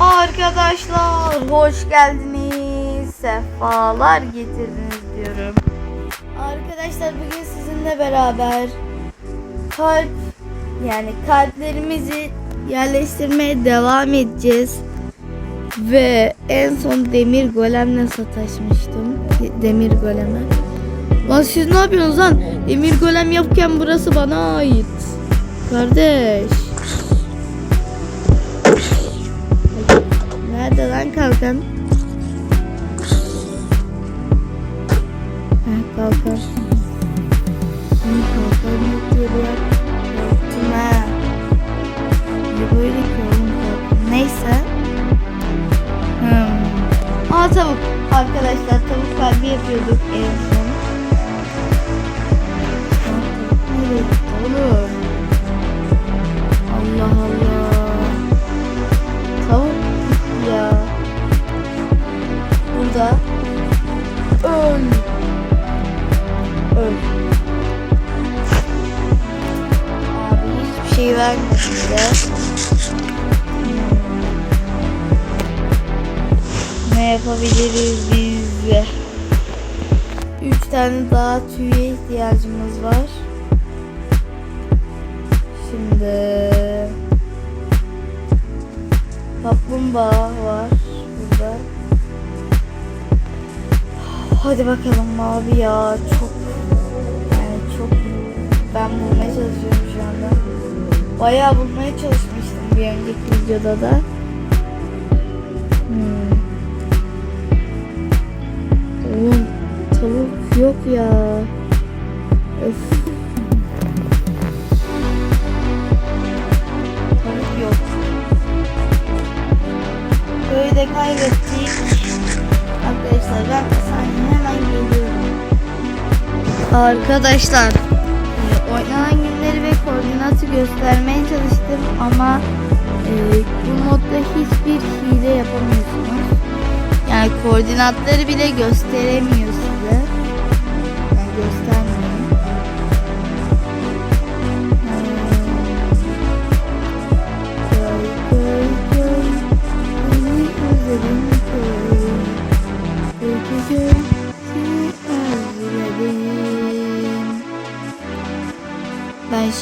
Arkadaşlar hoş geldiniz. Sefalar getirdiniz diyorum. Arkadaşlar bugün sizinle beraber kalp yani kalplerimizi yerleştirmeye devam edeceğiz. Ve en son demir golemle sataşmıştım. De- Demir goleme. Lan siz ne yapıyorsunuz lan? Demir golem yapken burası bana ait. Kardeş. Nerede lan kalkan? Heh kalkan. Hı, kalkan kalkan? Neyse. Hmm. Aa tavuk. Arkadaşlar tavuk kalbi yapıyorduk en son. Oğlum? Allah Allah. Burada. Öl. Öl. Abi hiçbir şey vermedi bize. Hmm. Ne yapabiliriz biz? Üç tane daha tüye ihtiyacımız var. Şimdi kaplumbağa var Hadi bakalım abi ya çok yani çok ben bulmaya çalışıyorum şu anda. Bayağı bulmaya çalışmıştım bir önceki videoda da. Hmm. Oğlum tavuk yok ya. Öf. Tavuk yok. Köyü de kaybettik. Arkadaşlar ben saniye hemen geliyorum. Arkadaşlar oynanan günleri ve koordinatı göstermeye çalıştım ama e, bu modda hiçbir hile yapamıyorsunuz. Yani koordinatları bile gösteremiyor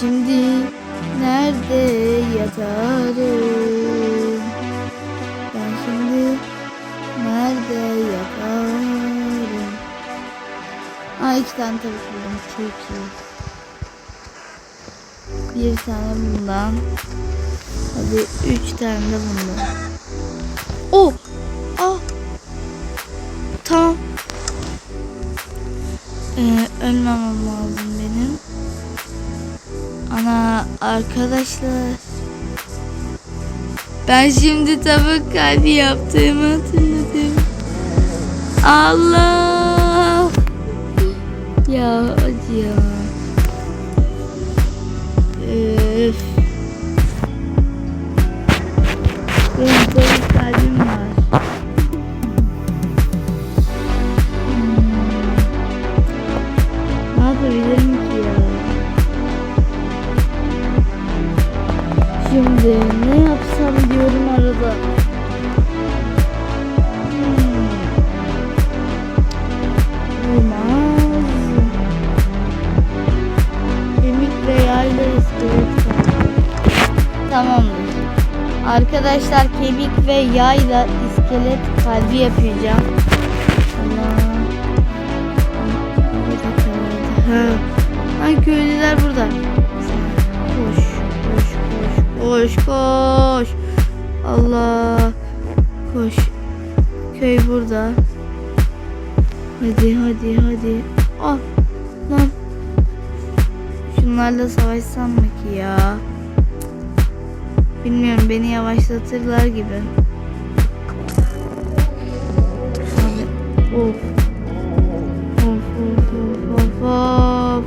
şimdi nerede yatarım? Ben şimdi nerede yatarım? Aa iki tane tavuk buldum. Çok iyi. Bir tane bundan. Hadi üç tane de bundan. Arkadaşlar. Ben şimdi tavuk kalbi yaptığımı hatırladım. Allah! Ya acı ya. Öf. Benim Arkadaşlar kemik ve yayla iskelet kalbi yapacağım. Ha. Ay köylüler burada. Koş, koş, koş, koş, koş. Allah. Koş. Köy burada. Hadi, hadi, hadi. Ah, lan. Şunlarla savaşsam mı ki ya? Bilmiyorum beni yavaşlatırlar gibi. Abi, of. Of, of, of, of, of.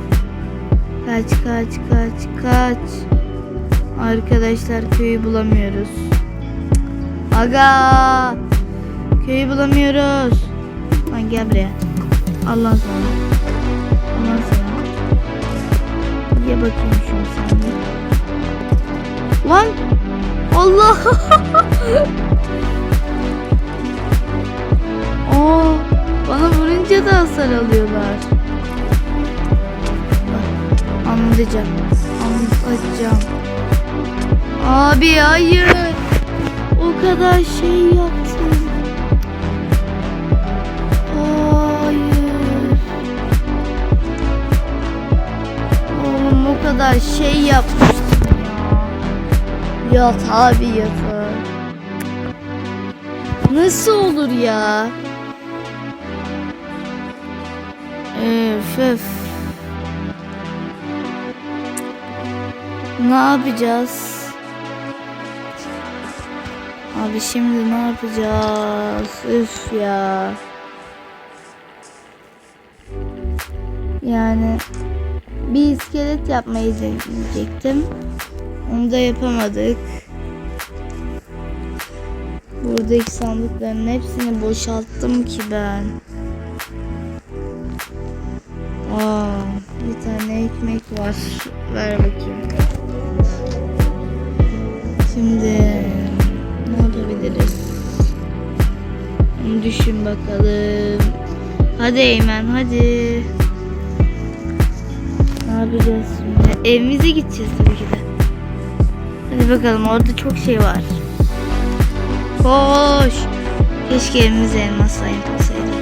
Kaç, kaç, kaç, kaç. Arkadaşlar köyü bulamıyoruz. Aga! Köyü bulamıyoruz. Lan gel buraya. Allah sana. Allah sana. Ye bakayım şunu sen de. Lan! Allah. Oo, bana vurunca da hasar alıyorlar. Anlayacağım. Anlayacağım. Abi hayır. O kadar şey yaptım. Hayır. Oğlum o kadar şey yaptım. Yat abi yatağa. Nasıl olur ya? Öf öf. Ne yapacağız? Abi şimdi ne yapacağız? Üf ya. Yani bir iskelet yapmayı deneyecektim. Onu da yapamadık. Buradaki sandıkların hepsini boşalttım ki ben. Aa, bir tane ekmek var. Ver bakayım. Şimdi ne yapabiliriz? Düşün bakalım. Hadi Eymen hadi. Yapacağız şimdi? Evimize gideceğiz tabii ki de. Hadi bakalım orada çok şey var. Koş. Keşke evimize elmas sayılsaydı.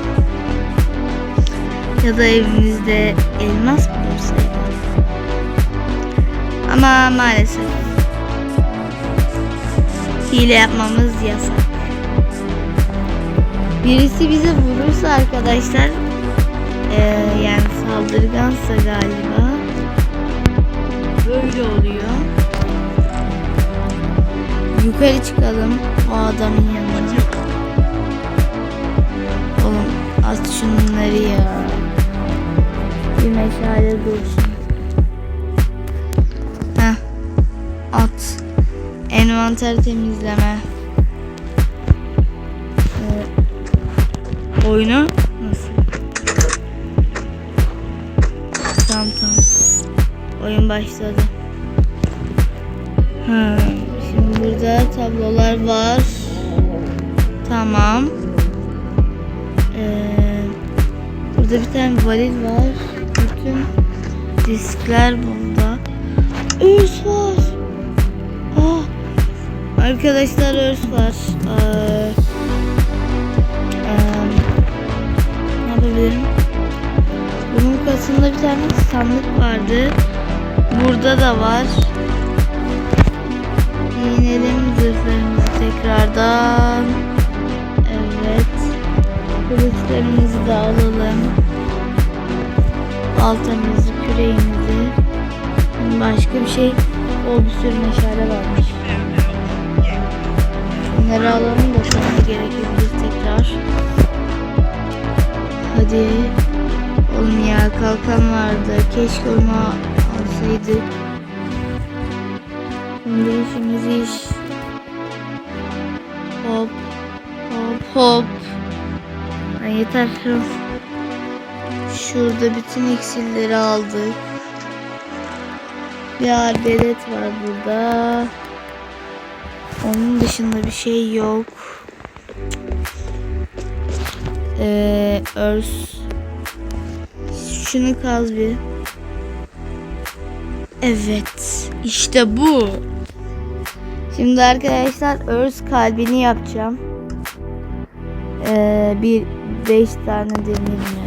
Ya da evimizde elmas bulursaydı. Ama maalesef. Hile yapmamız yasak. Birisi bize vurursa arkadaşlar eee, yani saldırgansa galiba böyle oluyor. Yukarı çıkalım o adamın yanına. Oğlum at şunları ya. Bir meşale dursun. Heh. At. Envanter temizleme. Ee, oyunu nasıl? Tamam tamam. Oyun başladı. Ha, şimdi burada tablolar var. Tamam. Ee, burada bir tane varil var. Bütün diskler bunda. Örs var. Ah. Arkadaşlar örs var. Ee, ee, ne yapabilirim? Bunun kasında bir tane sandık vardı. Burada da var. Giyinelim zırhlarımızı tekrardan. Evet. Kılıçlarımızı da alalım. Baltamızı, küreğimizi. Başka bir şey. O bir sürü meşale varmış. Bunları alalım da sonra gerekebilir tekrar. Hadi. Oğlum ya kalkan vardı. Keşke onu alsaydık. Şimdi işimiz iş. Hop. Hop hop. Ha, yeter. Şurada bütün iksirleri aldık. Bir arbelet var burada. Onun dışında bir şey yok. Ee, örs. Şunu kaz bir. Evet. İşte bu. Şimdi arkadaşlar öz kalbini yapacağım. Ee, bir beş tane demirle.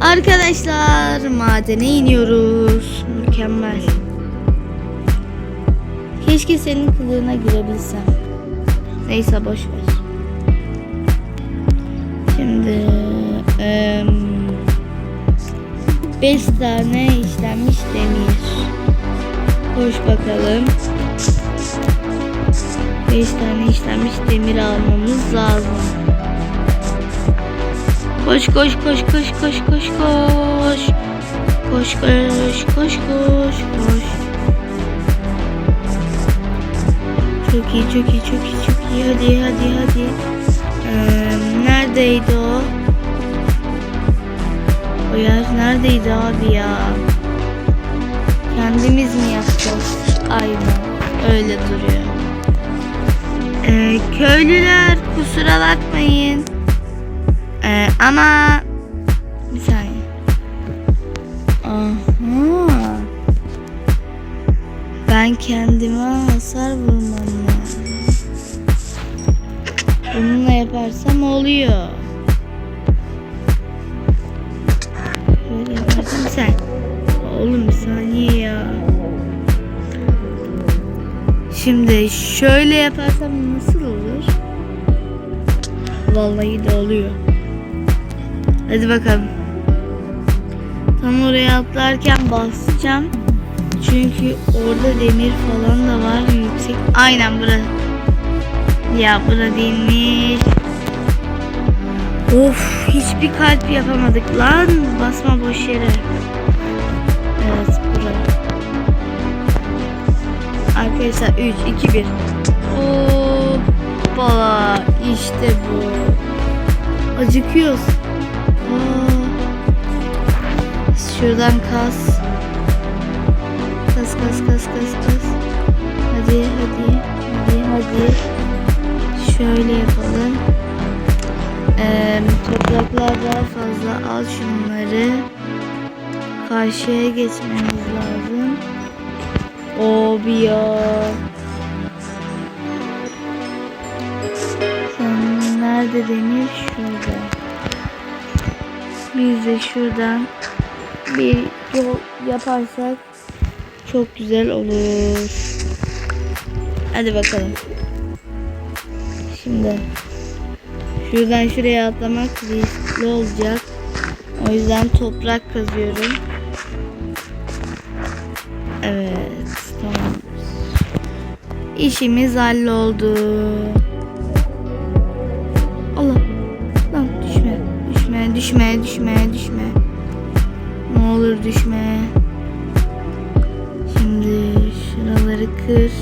Arkadaşlar madene iniyoruz. Mükemmel. Keşke senin kılığına girebilsem. Neyse boş ver. Şimdi e, 5 tane işlenmiş demir. Koş bakalım. 5 tane işlenmiş demir almamız lazım. Koş koş koş koş koş koş koş. Koş koş koş koş koş. Çok iyi çok iyi çok iyi çok iyi. Hadi hadi hadi. Ee, neredeydi o? O yer neredeydi abi ya? Kendimiz mi yapacağız? Aynen öyle duruyor. Ee, köylüler kusura bakmayın. Ee, ama bir saniye. Aha. Ben kendime hasar vurmam lazım. yaparsam oluyor. Şimdi şöyle yaparsam nasıl olur? Vallahi de oluyor. Hadi bakalım. Tam oraya atlarken basacağım. Çünkü orada demir falan da var yüksek. Aynen bura. Ya bura değilmiş. Of hiçbir kalp yapamadık lan. Basma boş yere. Arkadaşlar 3, 2, 1. Hoppala işte bu. Acıkıyoruz. Şuradan kas. Kas kas kas kas kas. Hadi hadi hadi hadi. Şöyle yapalım. Ee, topraklar daha fazla al şunları. Karşıya geçmemiz lazım. Abi ya. Sen nerede demir? Şurada. Biz de şuradan bir yol yaparsak çok güzel olur. Hadi bakalım. Şimdi şuradan şuraya atlamak riskli olacak. O yüzden toprak kazıyorum. Evet. İşimiz halloldu. Allah. Lan düşme. Düşme, düşme, düşme, düşme. Ne olur düşme. Şimdi şuraları kır.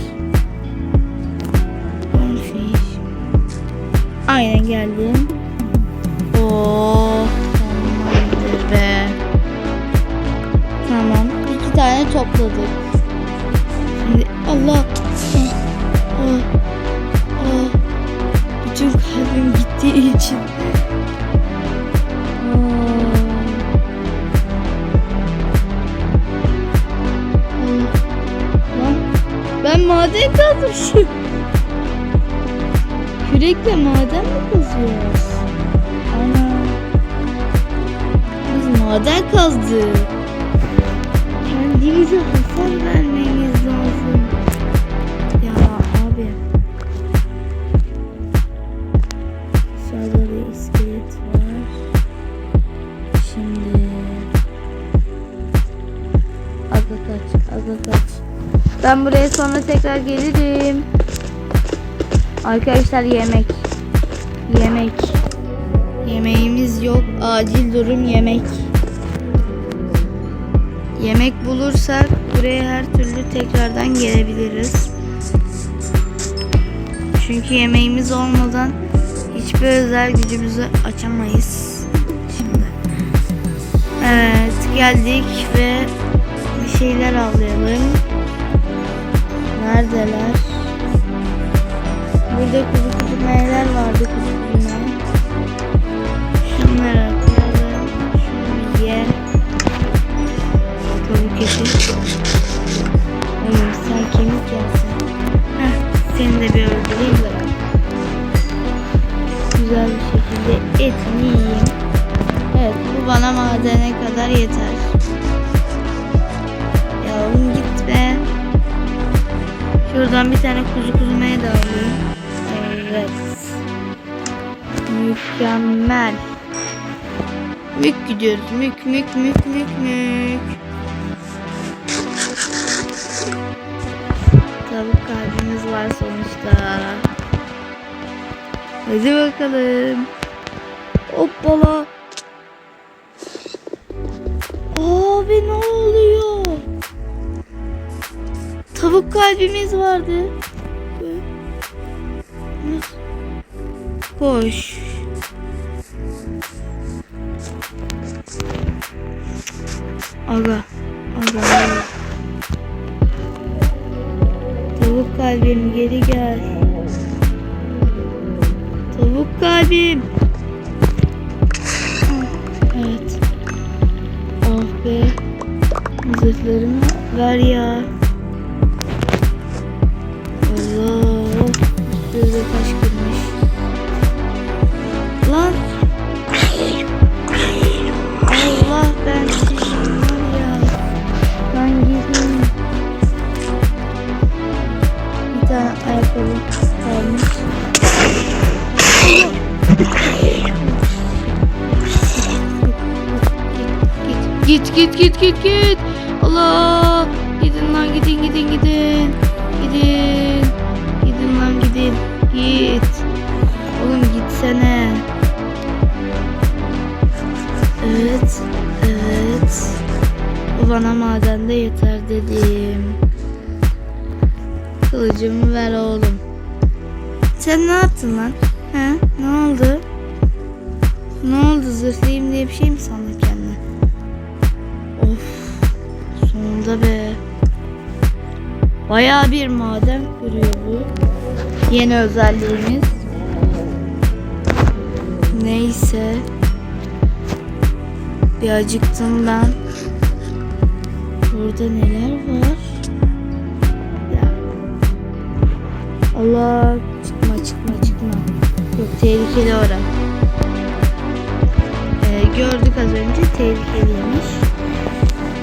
Aynen geldim. Oh, tamamdır be. Tamam. iki tane topladık. Şimdi Allah. Ben maden kazmışım. Kürekle maden mi kazıyoruz? Ana. Biz maden kazdık. Kendimize hasar vermemiz lazım. Ya abi. Aşağıda bir iskelet var. Şimdi Aga kaç, aga kaç. Ben buraya sonra tekrar gelirim. Arkadaşlar yemek. Yemek. Yemeğimiz yok. Acil durum yemek. Yemek bulursak buraya her türlü tekrardan gelebiliriz. Çünkü yemeğimiz olmadan hiçbir özel gücümüzü açamayız. Şimdi. Evet geldik ve bir şeyler avlayalım. Neredeler? Burada kuzu kuzu meyveler vardı kuzu kuzu. Şunları koyalım. Şunu ye. Tavuk eti. Oğlum sen kemik yersin. Heh, seni de bir öldüreyim de. Güzel bir şekilde etini yiyeyim. Evet bu bana madene kadar yeter. Şuradan bir tane kuzu kuzu meyve de alayım. Evet. Mükemmel. Mük gidiyoruz. Mük mük mük mük mük. Tavuk kalbimiz var sonuçta. Hadi bakalım. Hoppala. Tavuk kalbimiz vardı. Koş. Aga. Aga. Tavuk kalbim geri gel. Tavuk kalbim. Ah, Evet. Oh be. Zırhlarımı ver ya. Allah. Ne yaptın lan? He? Ne oldu? Ne oldu? Zırhlayayım diye bir şey mi sandın kendine? Of. Sonunda be. Bayağı bir maden kuruyor bu. Yeni özelliğimiz. Neyse. Bir acıktım ben. Burada neler var? Allah. Çok tehlikeli ora. Ee, gördük az önce tehlikeliymiş.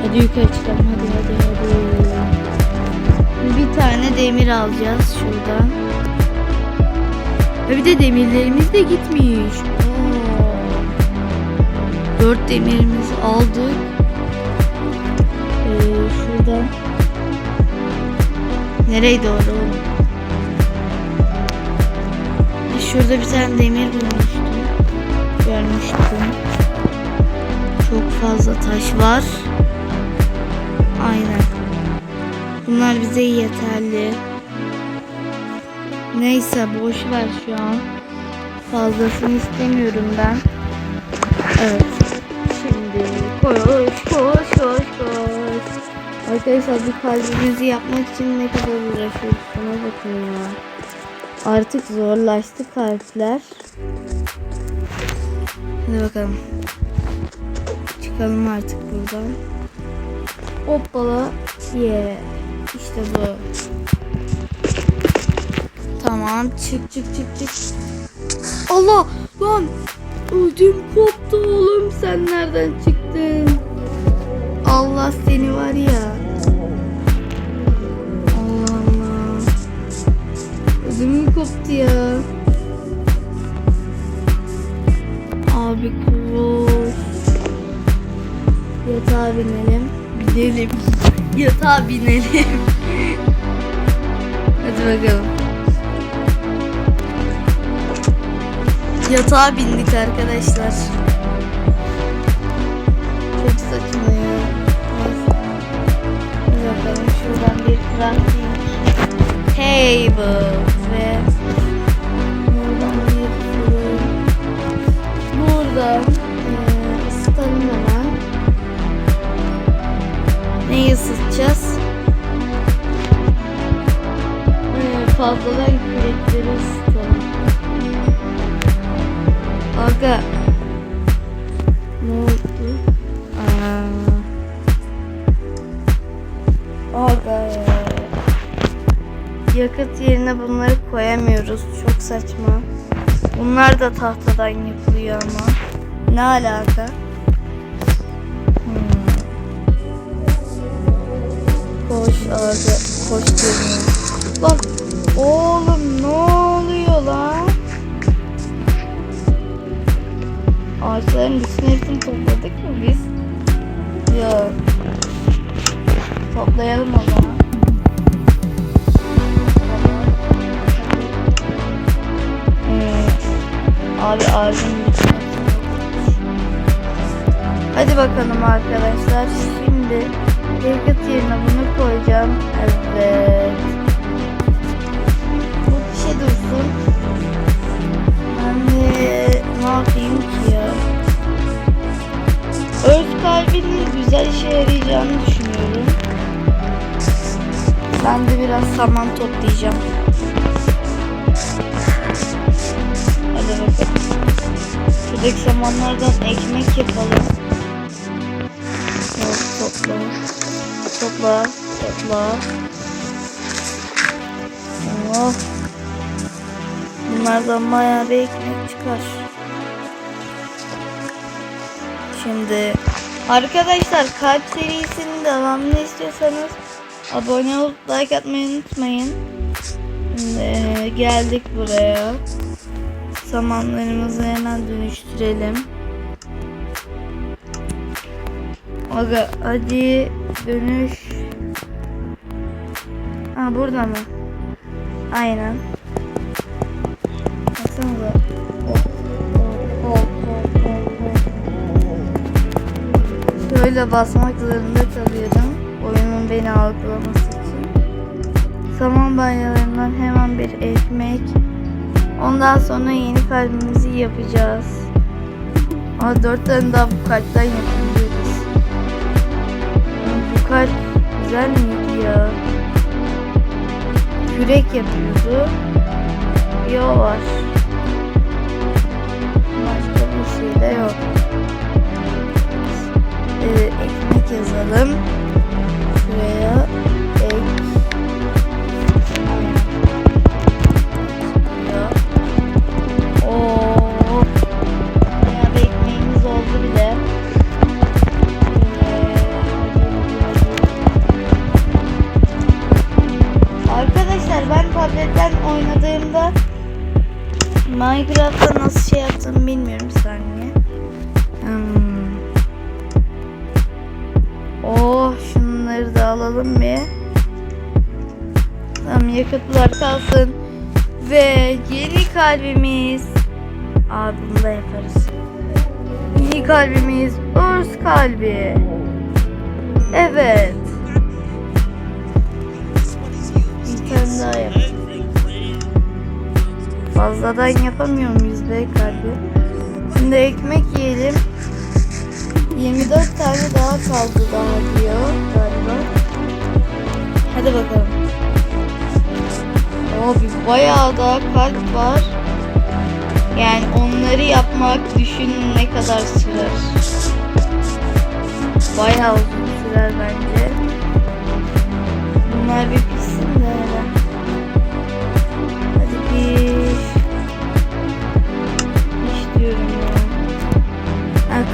Hadi yukarı çıkalım hadi hadi hadi. Bir tane demir alacağız şuradan. Ve bir de demirlerimiz de gitmiş. Dört demirimizi aldık. Ee, şuradan. Nereye doğru Şurada bir tane demir bulmuştum. Görmüştüm. Çok fazla taş var. Aynen. Bunlar bize yeterli. Neyse boş ver şu an. Fazlasını istemiyorum ben. Evet. Şimdi koş koş koş koş. Arkadaşlar bir kalbimizi yapmak için ne kadar uğraşıyoruz şuna bakın ya. Artık zorlaştı kalpler. Hadi bakalım. Çıkalım artık buradan. Hoppala. Yeah. İşte bu. Tamam çık çık çık çık. Allah lan ödüm koptu oğlum sen nereden çıktın? Allah seni var ya. Ödümüm koptu ya. Abi koş. Yatağa binelim. Binelim. Yatağa binelim. Hadi bakalım. Yatağa bindik arkadaşlar. Çok saçma ya. Neyse. Bakalım şuradan bir crafting table ve da tahtadan yapılıyor ama. Ne alaka? Hmm. Koş aga. Koş diyorum. Lan oğlum ne oluyor lan? Ağaçların bütün hepsini topladık mı biz? Yok. Toplayalım o zaman. Abi ağacın. Hadi bakalım arkadaşlar. Şimdi yakıt yerine bunu koyacağım. Evet. Bu bir şey dursun. Ben de ne yapayım ki ya? Öz kalbinin güzel işe yarayacağını düşünüyorum. Ben de biraz saman toplayacağım. Şuradaki samanlardan ekmek yapalım. Yok topla. Topla. Topla. Oh. Bunlardan bayağı bir ekmek çıkar. Şimdi arkadaşlar kalp serisinin devamını istiyorsanız abone olup like atmayı unutmayın. Şimdi geldik buraya. Samanlarımızı hemen dönüştürelim. Aga hadi dönüş. Ha burada mı? Aynen. Baksanıza. Hop, hop. Şöyle basmak zorunda kalıyorum. Oyunun beni algılaması için. Saman banyalarından hemen bir ekmek. Ondan sonra yeni kalbimizi yapacağız. Aa dört tane daha bu kalpten yapabiliyoruz. Bu kalp güzel miydi ya? Yürek yapıyordu. Bir o var. Başka bir şey de yok. Ee, ekmek yazalım. Şuraya tabletten oynadığımda Minecraft'ta nasıl şey yaptığımı bilmiyorum bir saniye. Hmm. Oh şunları da alalım bir. Tamam yakıtlar kalsın. Ve yeni kalbimiz. Aa bunu da yaparız. Yeni kalbimiz Örs kalbi. Evet. Bir tane daha yap. Fazladan yapamıyor muyuz be kalbi? Şimdi ekmek yiyelim. 24 tane daha kaldı daha diyor galiba. Hadi bakalım. Abi bayağı daha kalp var. Yani onları yapmak düşünün ne kadar sürer. Bayağı uzun sürer bence. Bunlar bir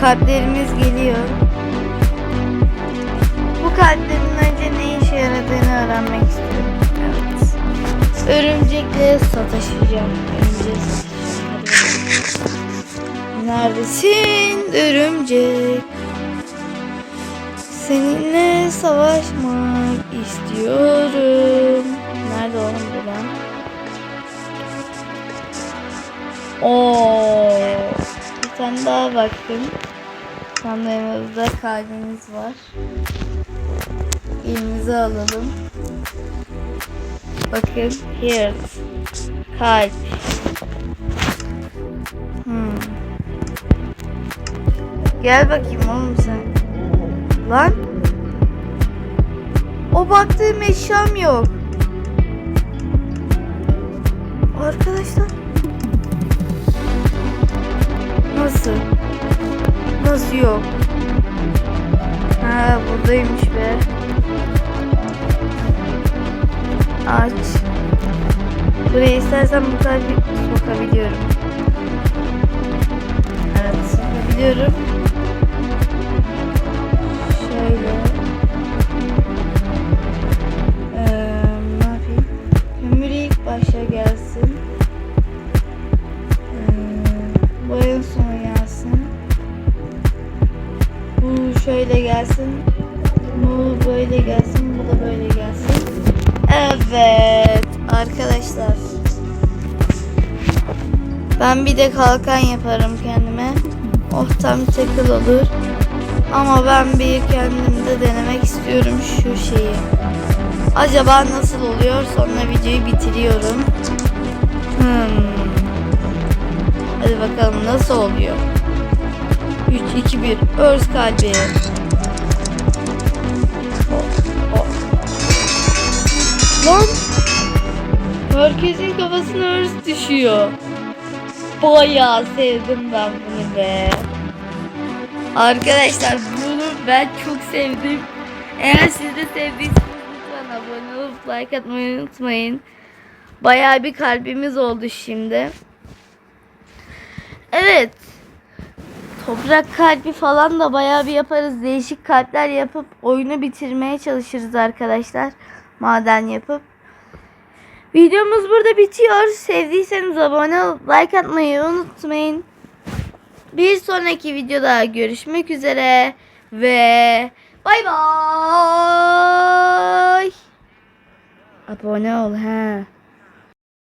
kalplerimiz geliyor. Bu kalplerin önce ne işe yaradığını öğrenmek istiyorum. Evet. Örümcekle sataşacağım. Bakalım. Neredesin örümcek? Seninle savaşmak istiyorum. Nerede oğlum bu lan? Oo, bir tane daha baktım. Sandığımızda kalbimiz var. Elimize alalım. Bakın heart. Kalp. Hmm. Gel bakayım oğlum sen. Lan. O baktığım eşyam yok. Arkadaşlar. Nasıl yok? Ha buradaymış be. Aç. Buraya istersen bu kalbi sokabiliyorum. Evet sokabiliyorum. Bir de kalkan yaparım kendime. Oh tam takıl olur. Ama ben bir kendimde denemek istiyorum şu şeyi. Acaba nasıl oluyor? Sonra videoyu bitiriyorum. Hmm. Hadi bakalım nasıl oluyor? 3, 2, 1. Örs kalbi. Oh, oh. Lan! Herkesin kafasına örs düşüyor. Bayağı sevdim ben bunu be. Arkadaşlar bunu ben çok sevdim. Eğer siz de sevdiyseniz lütfen abone olup like atmayı unutmayın. Bayağı bir kalbimiz oldu şimdi. Evet. Toprak kalbi falan da bayağı bir yaparız. Değişik kalpler yapıp oyunu bitirmeye çalışırız arkadaşlar. Maden yapıp. Videomuz burada bitiyor. Sevdiyseniz abone olup like atmayı unutmayın. Bir sonraki videoda görüşmek üzere. Ve bay bay. Abone ol he.